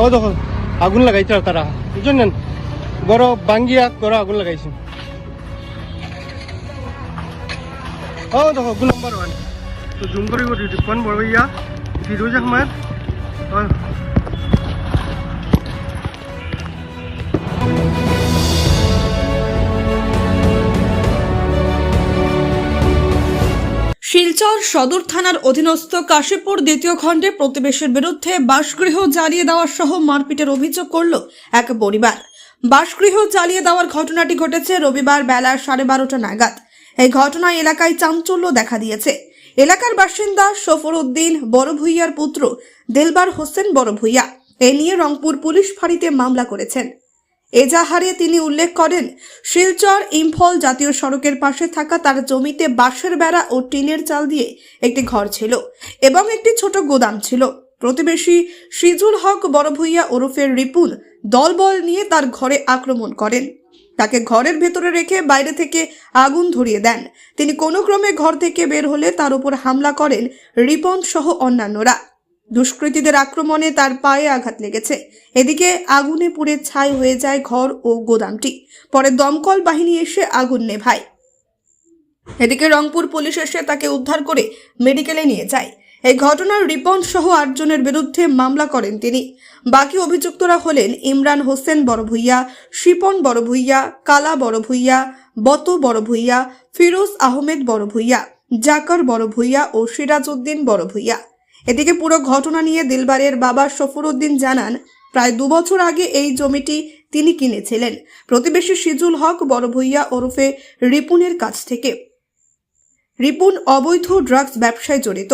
ও দেখো, আগুন লাগাইছে তারা। বুঝলেন গড় বাঙ্গিয়া গড় আগুন লাগাইছে। ও দেখো দু নম্বর ওয়ান তো জুম করিব করি রিপন বড় ইয়া ফিরোজ আহমেদ শিলচর সদর থানার অধীনস্থ কাশীপুর দ্বিতীয় খণ্ডে প্রতিবেশীর বিরুদ্ধে বাসগৃহ জ্বালিয়ে দেওয়ার সহ মারপিটের অভিযোগ করল এক পরিবার। বাসগৃহ জ্বালিয়ে দেওয়ার ঘটনাটি ঘটেছে রবিবার বেলা সাড়ে বারোটা নাগাদ। এই ঘটনায় এলাকায় চাঞ্চল্য দেখা দিয়েছে। এলাকার বাসিন্দা সফর উদ্দিন বড় ভুইয়ার পুত্র দেলবার হোসেন বড় ভুইয়া এ নিয়ে রংপুর পুলিশ ফাঁড়িতে মামলা করেছেন। এজাহারে তিনি উল্লেখ করেন, শিলচর ইম্ফল জাতীয় সড়কের পাশে থাকা তার জমিতে বাঁশের বেড়া ও টিনের চাল দিয়ে একটি ঘর ছিল এবং একটি ছোট গোদাম ছিল। প্রতিবেশী সিজুল হক বড়ভুইয়া ওরফের রিপুন দলবল নিয়ে তার ঘরে আক্রমণ করেন। তাকে ঘরের ভেতরে রেখে বাইরে থেকে আগুন ধরিয়ে দেন। তিনি কোনো ক্রমে ঘর থেকে বের হলে তার উপর হামলা করেন রিপন সহ অন্যান্যরা। দুষ্কৃতীদের আক্রমণে তার পায়ে আঘাত লেগেছে। এদিকে আগুনে পুড়ে ছাই হয়ে যায় ঘর ও গোদামটি। পরে দমকল বাহিনী এসে আগুন নেভায়। এদিকে রংপুর পুলিশ এসে তাকে উদ্ধার করে মেডিকেলে নিয়ে যায়। এই ঘটনার রিপন সহ আটজনের বিরুদ্ধে মামলা করেন তিনি। বাকি অভিযুক্তরা হলেন ইমরান হোসেন বড়ভুইয়া, শিপন বড়ভুইয়া, কালা বড়ভুইয়া, বত বড়ভুইয়া, ফিরোজ আহমেদ বড়ভুইয়া, জাকার বড়ভুইয়া ও সিরাজউদ্দিন বড়ভুইয়া। এদিকে পুরো ঘটনা নিয়ে দিলবারের বাবা সফরউদ্দিন জানান, প্রায় দু বছর আগে এই জমিটি তিনি কিনেছিলেন। প্রতিবেশী সিজুল হক বড়ভুইয়া ওরফে রিপুনের কাছ থেকে। রিপুন অবৈধ ড্রাগস ব্যবসায় জড়িত।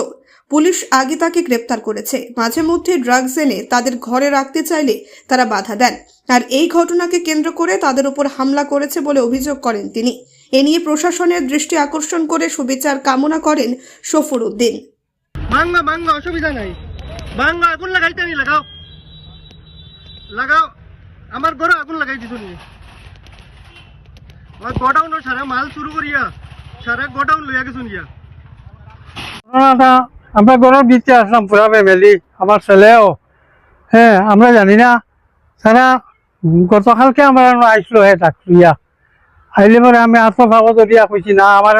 পুলিশ আগে তাকে গ্রেপ্তার করেছে। মাঝে মধ্যে ড্রাগস এনে তাদের ঘরে রাখতে চাইলে তারা বাধা দেন। আর এই ঘটনাকে কেন্দ্র করে তাদের উপর হামলা করেছে বলে অভিযোগ করেন তিনি। এ নিয়ে প্রশাসনের দৃষ্টি আকর্ষণ করে সুবিচার কামনা করেন সফর উদ্দিন ভাঙ্গা ভাঙ্গা, অসুবিধা নাই। ভাঙ্গা, আগুন লাগাইতে নি লাগাও। লাগাও। আমার ঘরে আগুন লাগাই দিছো নি গোডাউন সারা মাল শুরু করিয়া, সারা গোডাউন লইয়া গেছো নিয়া ঘটনাটা আমরা গরম দিতে আসলাম পুরা ফ্যামিলি আমার ছেলেও। হ্যাঁ আমরা জানি না। তারা গতকালকে আমরা আইসলো হ্যাঁ ডাক্তারিয়া আইলে পরে আমি আত্ম ভাগত দিয়া কইছি না আমার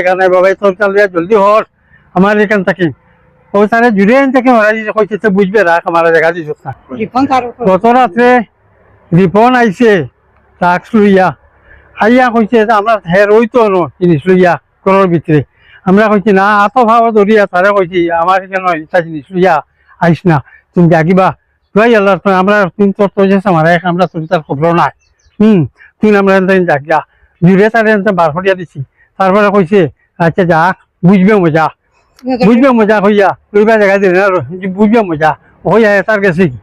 এখানে বাবা তোর জলদি হর আমার এখান থাকি। ও তারা জুড়ে থেকে মারা দিছে কইছে তো বুঝবে রাখ আমার জায়গা দিছ না গত রাত্রে রিপন আইছে টাক্স লইয়া। আইয়া কইছে আমরা হের ওইতো ন জিনিস লইয়া ঘরের ভিতরে। আমরা কইছি না আত ভাব ধরিয়া তারা কইছি আমার কেন এটা জিনিস লইয়া আইস না। তুমি জাগিবা তুই আল্লাহ আমরা তুমি তোর তো যে আমার এক আমরা তুমি তার খবর নাই। হুম তুই আমরা জাগিয়া জুড়ে তার বার করিয়া দিছি। তারপরে কইছে আচ্ছা যাক বুঝবে মজা বুঝবে মজা হইয়া লইবা জায়গা দিলে না বুঝবে মজা, হইয়া তার গেছে কি?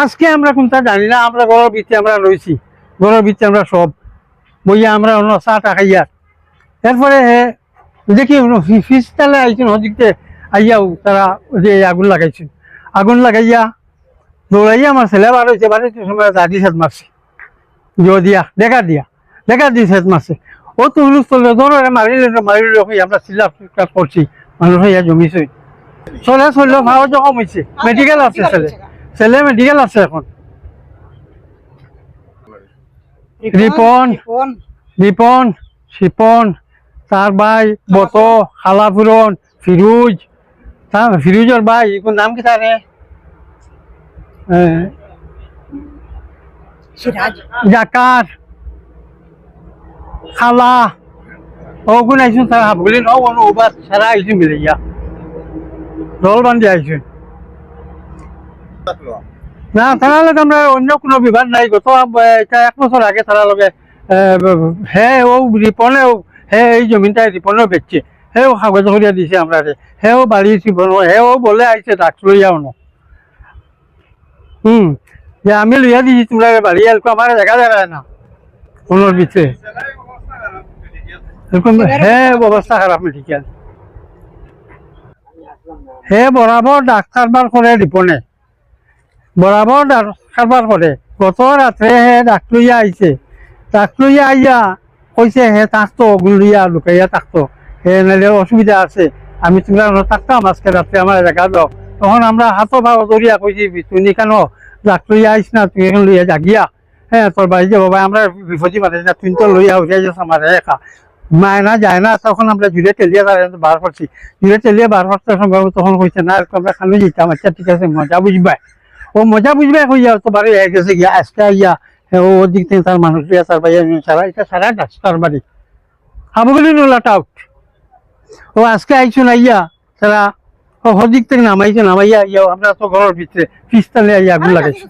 আজকে আমরা কোনটা জানি না, আমরা ঘরের ভিতরে আমরা রয়েছি ঘরের ভিতরে আমরা সব, বইয়া আমরা অন্য চাটা খাইয়া। এরপরে দেখি ফিসতালে আইছেন হদিকতে আইয়াও তারা যে আগুন লাগাইছেন। আগুন লাগাইয়া দৌড়াইয়া আমার ছেলে বার হয়েছে বার হয়েছে সময় দাদি সেট মারছে। দিয়া দেখা দিয়া, দেখা দিয়ে সেট মারছে। ও তো হুলুস চললে ধরো মারিলে মারিলে হই আমরা চিল্লা করছি মানুষ হইয়া জমিছে চলে চললে ভাও জখম হয়েছে মেডিকেল আছে ছেলে। ছেলে মেডিকেল আছে এখন। রিপন রিপন শিপন তার ভাই বত খালাপুরন ফিরুজ। তার ফিরুজর ভাই কোন নাম কি তারে? জাকার। খালা ওগুন আইসুন তারা হাবগুলি ন অনু ওবার সারা আইসুন মিলে ইয়া দল বান্ধি আইসুন না, তারা লগে আমরা অন্য কোনো বিভাগ নাই গত এটা এক বছর আগে তারা লগে হে, ও রিপনে হে, এই জমিনটা রিপনেও বেচছে। হেও কাগজ করিয়া দিছে আমরা হেও বাড়ি রিপন হেও বলে আইছে ডাক্তার লইয়াও ন। হুম আমি লইয়া দিছি, তোমরা বাড়ি এলকো আমার জায়গা জায়গা না। কোনোর এরকম হে অবস্থা খারাপ মেডিকেল হে বরাবর ডাক্তার বার করে রিপনে বরাবর কারবার করে। গত রাত্রে হে ডাক্তরিয়া আইছে ডাক্তরিয়া আইয়া কইছে হে থাকতো গুলিয়া লুকাইয়া থাকতো। হে নাহলে অসুবিধা আছে। আমি তোমরা থাকতাম আজকে রাত্রে আমার জায়গা দাও তখন আমরা হাতো ভাও দরিয়া কইছি তুই কেন লইয়া আইস না? তুই এখন লইয়া জাগিয়া হ্যাঁ তোর বাড়ি যে বাবা আমরা বিপদী মানে না তুই তো লইয়া উঠিয়া যাস আমার একা। মায় না যায় না তখন আমরা জুড়ে তেলিয়া বার করছি। জুড়ে তেলিয়া বার করতে সম্ভব তখন কইছে না এরকম আমরা খালি যেতাম আচ্ছা ঠিক আছে মজা বুঝবাই। ও মজা বুঝবাই কইয়া তো বাড়ি হয়ে গেছে গিয়া আজকে ইয়া ও দিক থেকে তার মানুষ দিয়া তার বাইয়া সারা এটা সারা গাছ তার বাড়ি হাবগুলি নোলাট আউট। ও আজকে আইছো না ইয়া তারা ও হদিক থেকে নামাইছে নামাইয়া ইয়া আমরা তো ঘরের ভিতরে পিস্তালে ইয়া আগুন লাগাইছে।